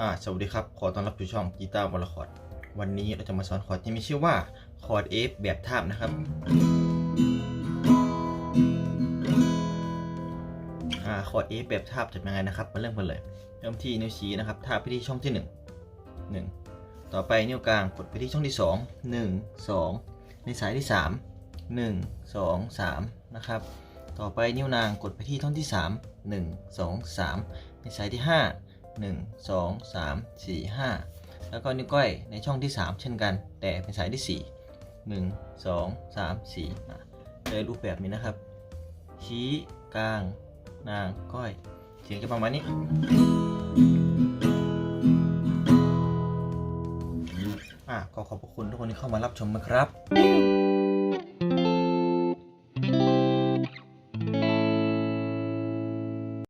อ่าสวัสดีครับ ขอต้อนรับสู่ช่องกีตาร์วอลคอร์ดวันนี้เราจะมาสอนคอร์ดที่มีชื่อว่าคอร์ด F แบบทาบนะครับอ่าคอร์ด F แบบทาบจะเป็นยังไงนะครับมาเริ่มกันเลย เริ่มที่นิ้วชี้นะครับทาบไปที่ช่องที่ 1 1 ต่อไปนิ้วกลางกดไปที่ช่องที่ 2 1 2 ในสายที่ 3 1 2 3 นะครับ ต่อไปนิ้วนางกดไปที่ท่อนที่ 3 1 2 3 ในสายที่ 5 1 2 3 4 5 แล้วก็นิ้วก้อยในช่องที่ 3 เช่นกัน แต่เป็นสายที่ 4 1 2 3 4อ่เลยรูปแบบนี้นะครับ ชี้กลาง นางก้อย เสียงจะประมาณนี้ อะขอขอบพระคุณทุกคนที่เข้ามารับชมนะครับ